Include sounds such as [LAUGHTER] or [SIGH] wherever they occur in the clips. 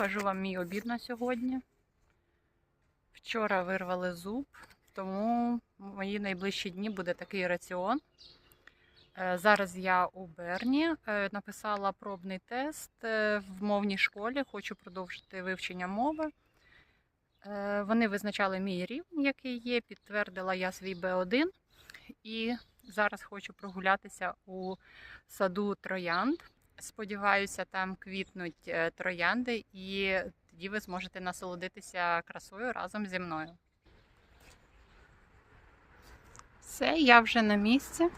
Покажу вам мій обід на сьогодні. Вчора вирвали зуб, тому мої найближчі дні буде такий раціон. Е, Зараз я у Берні е, написала пробний тест е, в мовній школі, хочу продовжити вивчення мови. Вони визначали мій рівень, який є, підтвердила я свій Б1. І зараз хочу прогулятися у саду троянд. Сподіваюся, там квітнуть е, троянди, і тоді ви зможете насолодитися красою разом зі мною. Все, я вже на місці.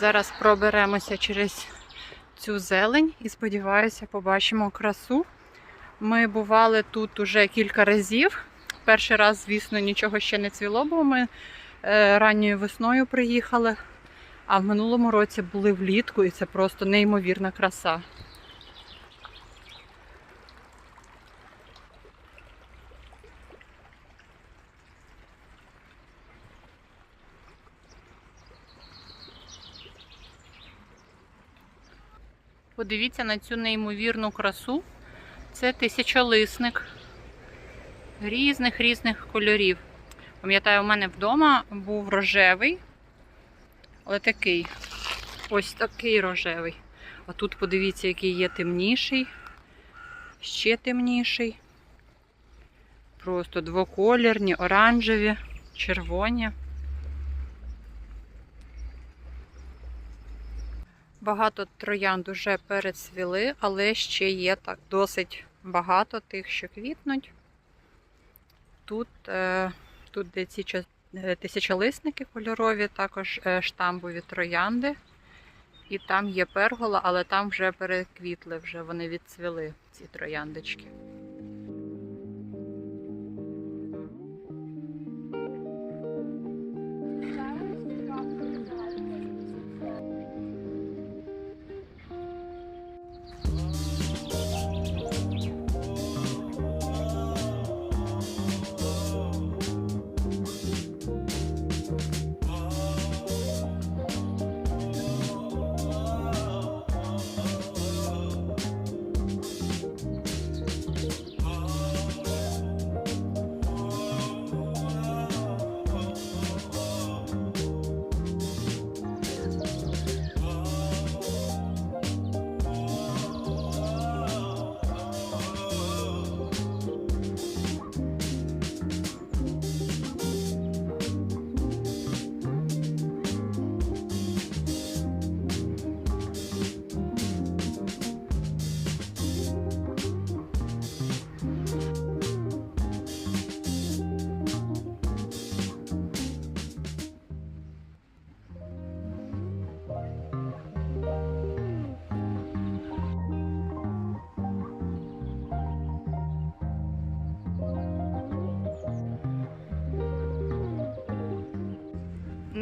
Зараз проберемося через цю зелень і сподіваюся, побачимо красу. Ми бували тут уже кілька разів. Перший раз, звісно, нічого ще не цвіло, бо ми е, ранньою весною приїхали. А в минулому році були влітку, і це просто неймовірна краса. Подивіться на цю неймовірну красу. Це тисячолисник різних різних кольорів. Пам'ятаю, у мене вдома був рожевий, але такий, ось такий рожевий. А тут подивіться, який є темніший, ще темніший. Просто двоколірні, оранжеві, червоні. Багато троянд уже перецвіли, але ще є так досить багато тих, що квітнуть. Тут, е, тут де ці тисячолисники кольорові, також е, штамбові троянди. І там є пергола, але там вже переквітли, вже вони відцвіли, ці трояндочки.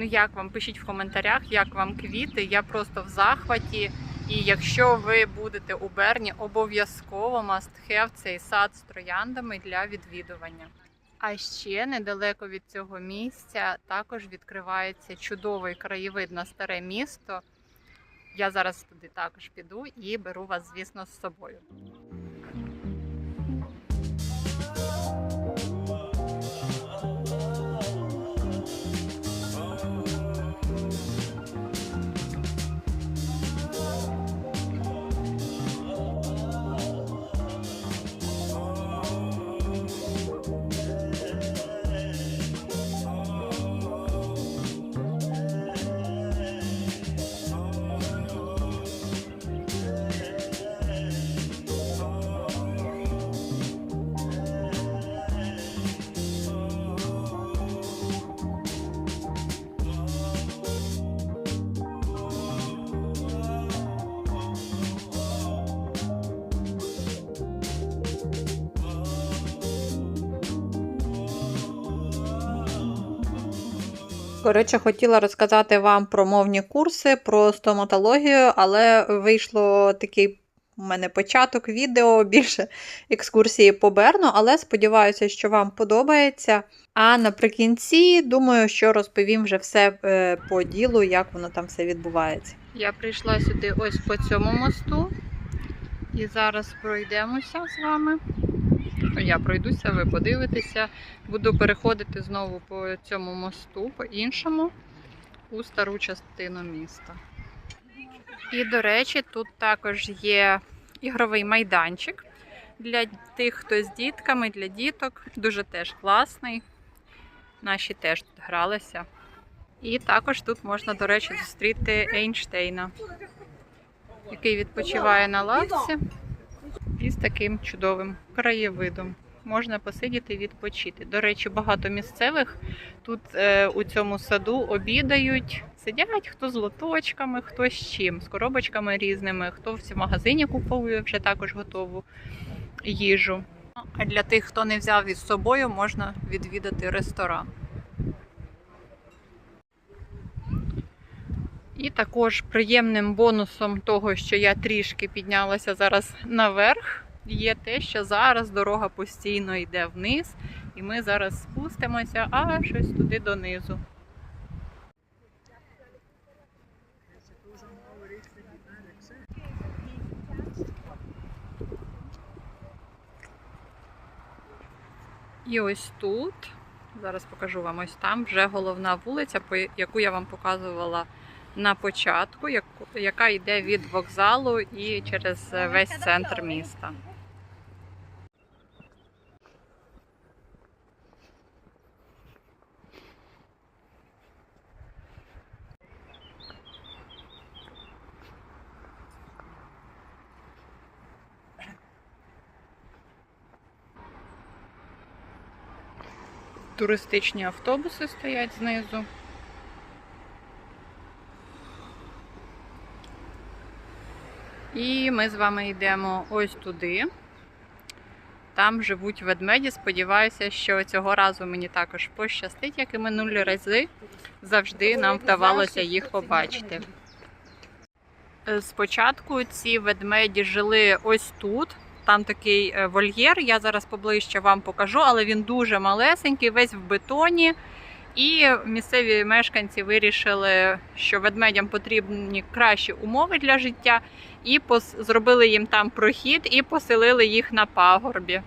Ну як вам? Пишіть в коментарях, як вам квіти. Я просто в захваті. І якщо ви будете у Берні, обов'язково must have цей сад з трояндами для відвідування. А ще недалеко від цього місця також відкривається чудовий краєвид на старе місто. Я зараз туди також піду і беру вас, звісно, з собою. Коротше, хотіла розказати вам про мовні курси, про стоматологію, але вийшло такий у мене початок відео, [LAUGHS] більше екскурсії по Берну, але сподіваюся, що вам подобається. А наприкінці, думаю, що розповім вже все е, по ділу, як воно там все відбувається. Я прийшла сюди ось по цьому мосту. І зараз пройдемося з вами. Я пройдуся, ви подивитеся. Буду переходити знову по цьому мосту, по іншому, у стару частину міста. І, до речі, тут також є ігровий майданчик для тих, хто з дітками, для діток. Дуже теж класний. Наші теж тут гралися. І також тут можна, до речі, зустріти Ейнштейна, який відпочиває на лавці із таким чудовим краєвидом. Можна посидіти відпочити. До речі, багато місцевих тут е, у цьому саду обідають, сидять хто з лоточками, хто з чим, з коробочками різними, хто в магазині купує вже також готову їжу. А для тих, хто не взяв із собою, можна відвідати ресторан. І також приємним бонусом того, що я трішки піднялася зараз наверх, є те, що зараз дорога постійно йде вниз, і ми зараз спустимося аж ось туди донизу. І ось тут, зараз покажу вам ось там, вже головна вулиця, яку я вам показувала на початку, яка йде від вокзалу і через е, весь центр міста. Туристичні автобуси стоять знизу. І ми з вами йдемо ось туди. Там живуть ведмеді. Сподіваюся, що цього разу мені також пощастить, як і минулі рази. Завжди нам вдавалося їх побачити. Е, Спочатку ці ведмеді жили ось тут. Там такий е, вольєр. Я зараз поближче вам покажу, але він дуже малесенький, весь в бетоні. І місцеві мешканці вирішили, що ведмедям потрібні кращі умови для життя, і зробили їм там прохід і поселили їх на пагорбі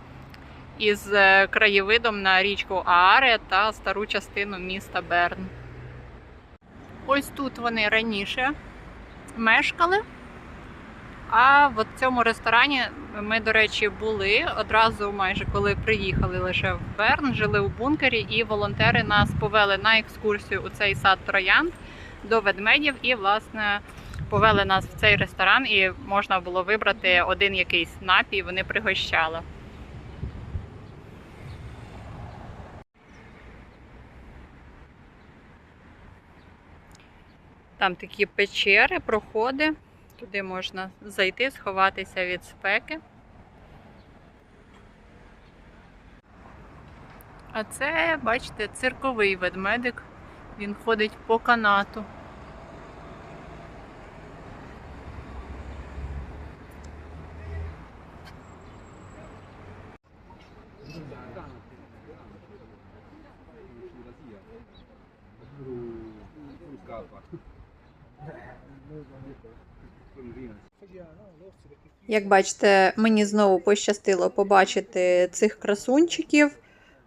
із е, краєвидом на річку Ааре та стару частину міста Берн. Ось тут вони раніше мешкали. А в цьому ресторані ми, до речі, були одразу, майже коли приїхали лише в Берн, жили у бункері, і волонтери нас повели на екскурсію у цей сад троянд до ведмедів і, власне, повели нас в цей ресторан, і можна було вибрати один якийсь напій, вони пригощали. Там такі печери, проходи. Туди можна зайти, сховатися від спеки. А це, бачите, цирковий ведмедик. Він ходить по канату. Як бачите, мені знову пощастило побачити цих красунчиків.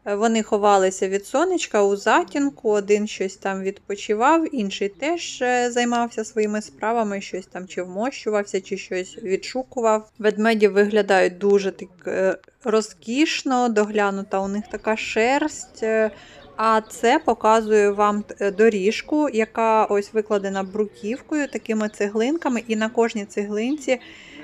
Вони ховалися від сонечка у затінку, один щось там відпочивав, інший теж е, займався своїми справами, щось там чи вмощувався, чи щось відшукував. Ведмеді виглядають дуже так е, розкішно, доглянута у них така шерсть. е, А це показує вам доріжку, яка ось викладена бруківкою, такими цеглинками, і на кожній цеглинці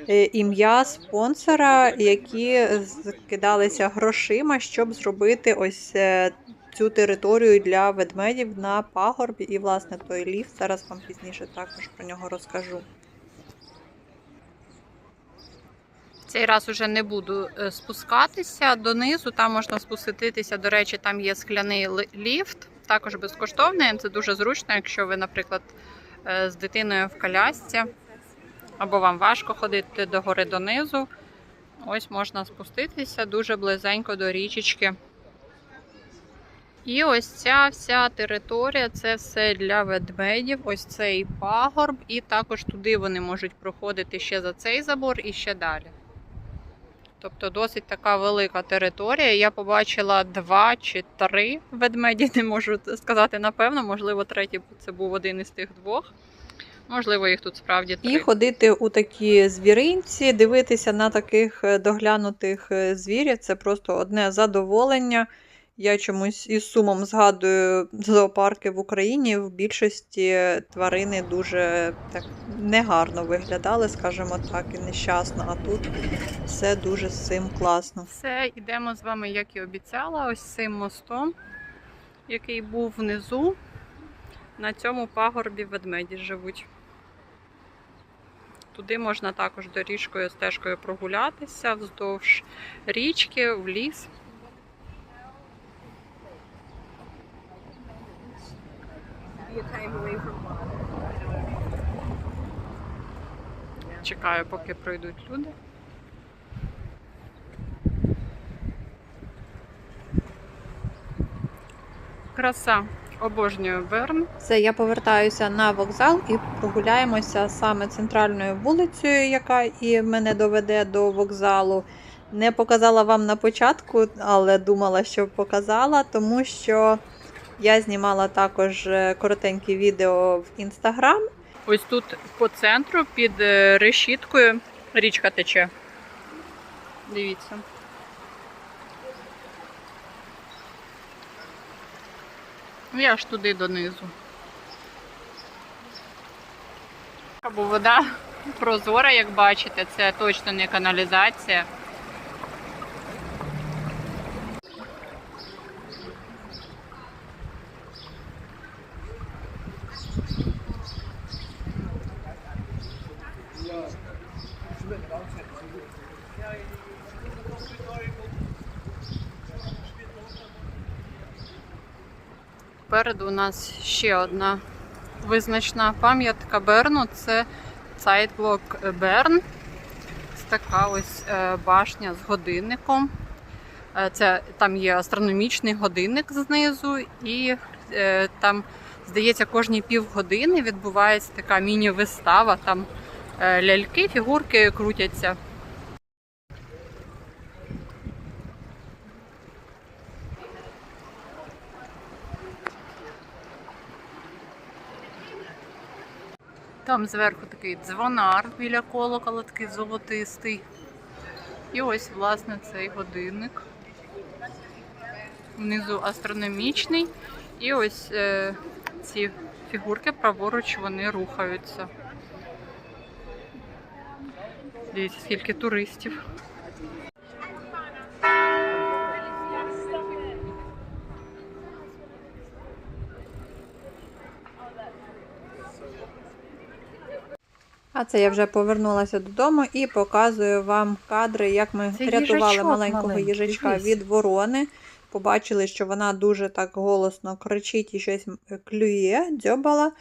ім'я спонсора, які скидалися грошима, щоб зробити ось е, цю територію для ведмедів на пагорбі. І, власне, той ліфт. Зараз вам пізніше також про нього розкажу. Цей раз уже не буду е, спускатися донизу. Там можна спуститися. До речі, там є скляний ліфт, також безкоштовний. Це дуже зручно, якщо ви, наприклад, е, з дитиною в колясці, або вам важко ходити до гори донизу. Ось можна спуститися дуже близенько до річечки. І ось ця вся територія це все для ведмедів. Ось цей пагорб, і також туди вони можуть проходити ще за цей забор і ще далі. Тобто досить така велика територія. Я побачила два чи три ведмеді, [LAUGHS] не можу сказати напевно, можливо, третій це був один із тих двох. Можливо, їх тут справді три. І ходити у такі звіринці, дивитися на таких е, доглянутих е, звірів це просто одне задоволення. Я чомусь із сумом згадую зоопарки в Україні. В більшості тварини дуже так негарно виглядали, скажімо так, і нещасно. А тут все дуже з цим класно. Все, йдемо з вами, як і обіцяла, ось цим мостом, який був внизу. На цьому пагорбі ведмеді живуть. Туди можна також доріжкою, стежкою прогулятися вздовж річки, в ліс. Чекаю, поки пройдуть люди. Краса. Обожнюю Берн. Це я повертаюся на вокзал і прогуляємося саме центральною вулицею, яка і мене доведе до вокзалу. Не показала вам на початку, але думала, що показала, тому що я знімала також е, коротеньке відео в інстаграм. Ось тут по центру під е, решіткою річка тече. Дивіться. Я аж туди донизу. Бо вода [LAUGHS] прозора, як бачите, це точно не каналізація. Попереду у нас ще одна визначна пам'ятка Берну. Це Zeitblock Берн. Це така ось е, башня з годинником. Е, Це там є астрономічний годинник знизу, і е, там, здається, кожні півгодини відбувається така міні-вистава. Там е, ляльки, фігурки крутяться. Там зверху такий дзвонар біля колокола, такий золотистий. І ось, власне, цей годинник. Внизу астрономічний. І ось е, ці фігурки праворуч вони рухаються. Дивіться, скільки туристів. Це я вже повернулася додому і показую вам кадри, як ми Це рятували їжачок маленького маленький, їжачка від ворони. Побачили, що вона дуже так голосно кричить і щось клює, дзьобала.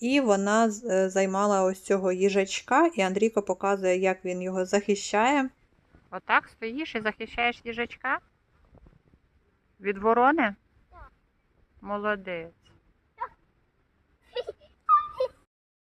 І вона е, займала ось цього їжачка, і Андрійко показує, як він його захищає. Отак стоїш і захищаєш їжачка? Від ворони? Молодець.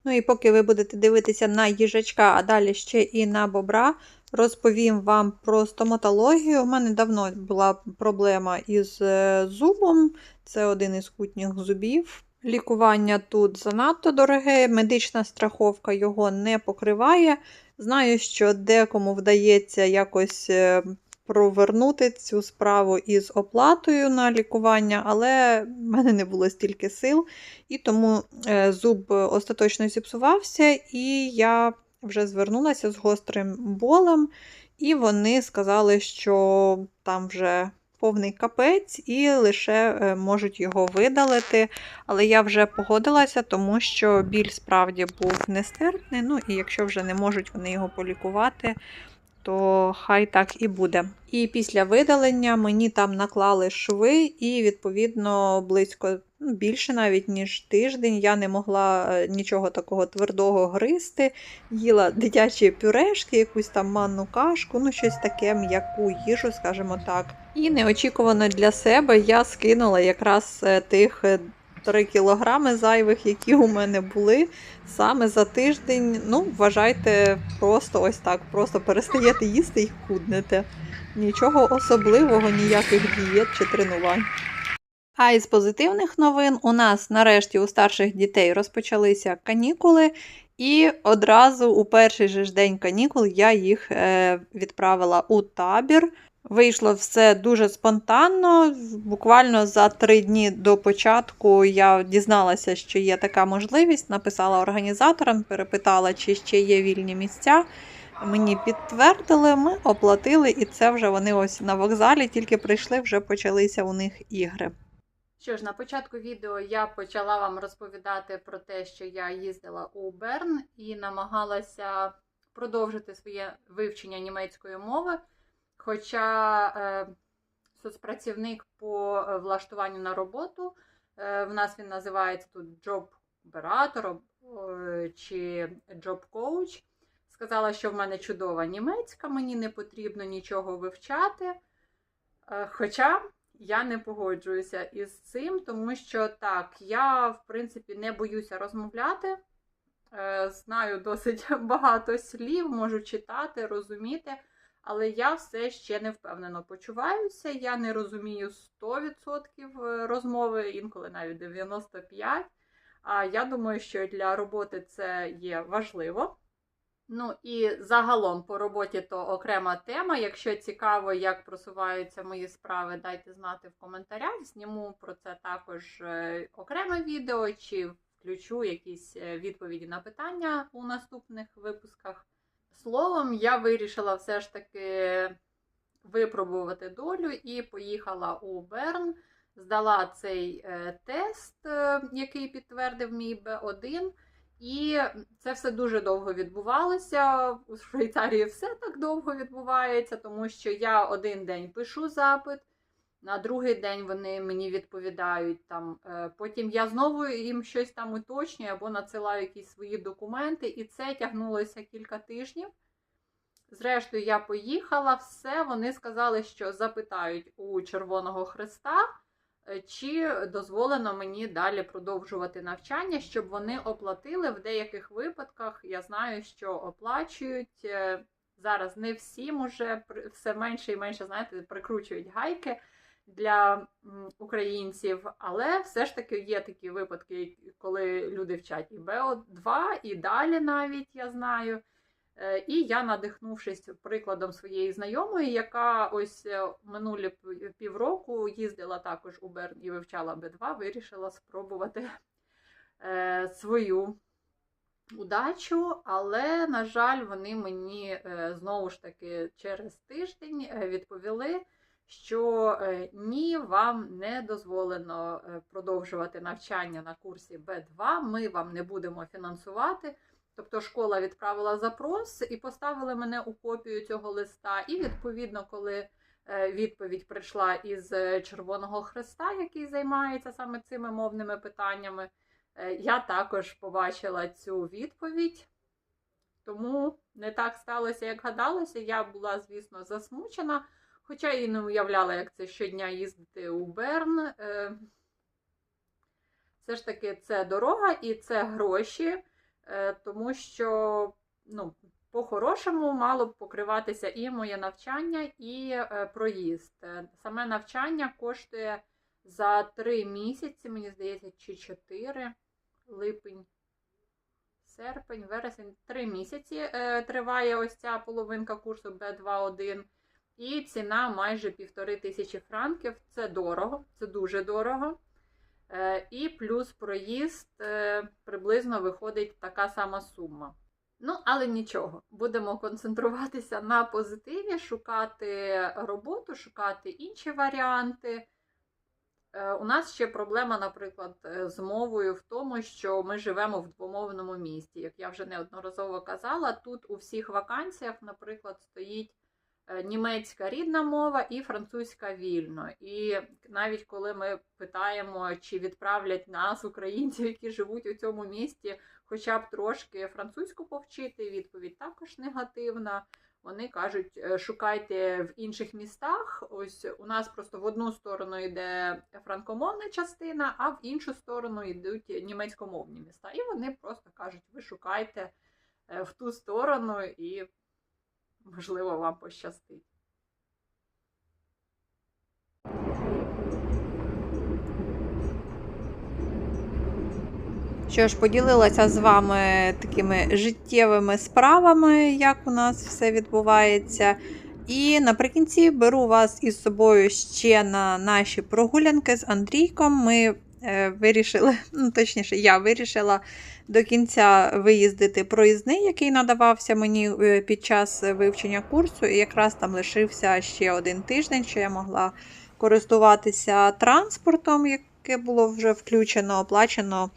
Ну і поки ви будете дивитися на їжачка, а далі ще і на бобра, розповім вам про стоматологію. У мене давно була проблема із е, зубом. Це один із кутніх зубів. Лікування тут занадто дороге, медична страховка його не покриває. Знаю, що декому вдається якось е, провернути цю справу із оплатою на лікування, але в мене не було стільки сил. І тому е, зуб остаточно зіпсувався, і я вже звернулася з гострим болем, і вони сказали, що там вже повний капець, і лише е, можуть його видалити. Але я вже погодилася, тому що біль справді був нестерпний. Ну і якщо вже не можуть вони його полікувати, то хай так і буде. І після видалення мені там наклали шви, і відповідно близько ну, більше навіть ніж тиждень я не могла е, нічого такого твердого гризти. Їла дитячі пюрешки, якусь там манну кашку, ну щось таке м'яку їжу, скажімо так. І неочікувано для себе я скинула якраз е, тих е, 3 кілограми зайвих, які у мене були саме за тиждень. Ну, вважайте, просто ось так, просто перестаєте їсти і худнете. Нічого особливого, ніяких дієт чи тренувань. А із позитивних новин у нас нарешті у старших дітей розпочалися канікули, і одразу у перший же день канікул я їх е, відправила у табір. Вийшло все дуже спонтанно. Буквально за три дні до початку я дізналася, що є така можливість. Написала організаторам, перепитала, чи ще є вільні місця. Мені підтвердили, ми оплатили, і це вже вони ось на вокзалі, тільки прийшли, вже почалися у них ігри. Що ж, на початку відео я почала вам розповідати про те, що я їздила у Берн і намагалася продовжити своє вивчення німецької мови. Хоча е, соцпрацівник по е, влаштуванню на роботу, е, в нас він називається тут джоб-оператор е, чи джоб-коуч, сказала, що в мене чудова німецька, мені не потрібно нічого вивчати. Хоча я не погоджуюся із цим, тому що так, я в принципі не боюся розмовляти. Знаю досить [LAUGHS] багато слів, можу читати, розуміти, але я все ще не впевнено почуваюся. Я не розумію 100% розмови, інколи навіть 95%. А я думаю, що для роботи це є важливо. Ну і загалом по роботі то окрема тема. Якщо цікаво, як просуваються мої справи, дайте знати в коментарях. Зніму про це також е, окреме відео, чи включу якісь е, відповіді на питання у наступних випусках. Словом, я вирішила все ж таки випробувати долю і поїхала у Берн. Здала цей е, тест, е, який підтвердив мій Б1. І це все дуже довго відбувалося. У Швейцарії все так довго відбувається, тому що я один день пишу запит, на другий день вони мені відповідають там. е, Потім я знову їм щось там уточнюю або надсилаю якісь свої документи, і це тягнулося кілька тижнів. Зрештою, я поїхала, все. Вони сказали, що запитають у Червоного Хреста. Е, Чи дозволено мені далі продовжувати навчання, щоб вони оплатили в деяких випадках? Я знаю, що оплачують е, зараз. Не всім уже все менше і менше, знаєте, прикручують гайки для українців, але все ж таки є такі випадки, коли люди вчать і БО2, і далі навіть я знаю. Е, І я, надихнувшись прикладом своєї знайомої, яка ось е, минулі півроку їздила також у Берн і вивчала Б2, вирішила спробувати е, свою удачу. Але, на жаль, вони мені знову ж таки через тиждень відповіли, що е, ні, вам не дозволено е, продовжувати навчання на курсі Б2, ми вам не будемо фінансувати. Тобто школа відправила запрос і поставили мене у копію цього листа. І відповідно, коли е, відповідь прийшла із Червоного Хреста, який займається саме цими мовними питаннями, я також побачила цю відповідь. Тому не так сталося, як гадалося. Я була, звісно, засмучена, хоча і не уявляла, як це щодня їздити у Берн. Е, Все ж таки, це дорога і це гроші. Е, тому що ну, по-хорошому мало б покриватися і моє навчання, і е, проїзд. Саме навчання коштує за три місяці, мені здається, чи чотири липень, серпень, вересень, три місяці триває ось ця половинка курсу B2.1. І ціна майже півтори тисячі франків. Це дорого, це дуже дорого. Е, І плюс проїзд е, приблизно виходить така сама сума. Ну, але нічого, будемо концентруватися на позитиві, шукати роботу, шукати інші варіанти. Е, У нас ще проблема, наприклад, з мовою в тому, що ми живемо в двомовному місті. Як я вже неодноразово казала, тут у всіх вакансіях, наприклад, стоїть німецька рідна мова і французька вільно. І навіть коли ми питаємо, чи відправлять нас, українців, які живуть у цьому місті, хоча б трошки французьку повчити, відповідь також негативна. Вони кажуть, е, шукайте в інших містах. Ось у нас просто в одну сторону йде франкомовна частина, а в іншу сторону йдуть німецькомовні міста. І вони просто кажуть, ви шукайте е, в ту сторону і, можливо, вам пощастить. Що ж, поділилася з вами такими життєвими справами, як у нас все відбувається. І наприкінці беру вас із собою ще на наші прогулянки з Андрійком. Ми вирішили, [LAUGHS] ну точніше, я вирішила до кінця виїздити проїзний, який надавався мені е, під час вивчення курсу. І якраз там лишився ще один тиждень, що я могла користуватися транспортом, яке було вже включено, оплачено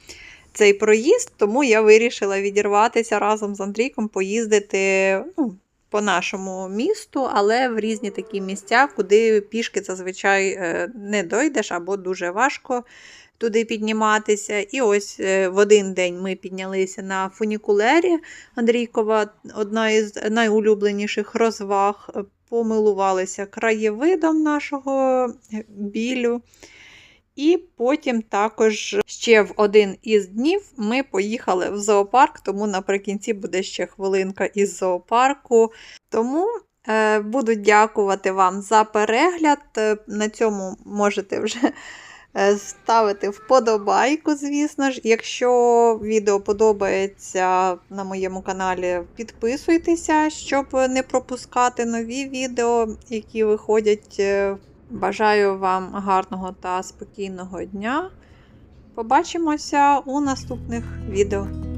цей проїзд, тому я вирішила відірватися разом з Андрійком, поїздити ну, по нашому місту, але в різні такі місця, куди пішки зазвичай е, не дойдеш або дуже важко туди підніматися. І ось е, в один день ми піднялися на фунікулері Андрійкова, одна із найулюбленіших розваг. е, Помилувалися краєвидом нашого е, білю. І потім також ще в один із днів ми поїхали в зоопарк, тому наприкінці буде ще хвилинка із зоопарку. Тому е, буду дякувати вам за перегляд. На цьому можете вже ставити вподобайку, звісно ж. Якщо відео подобається на моєму каналі, підписуйтеся, щоб не пропускати нові відео, які виходять. е, Бажаю вам гарного та спокійного дня. Побачимося у наступних відео.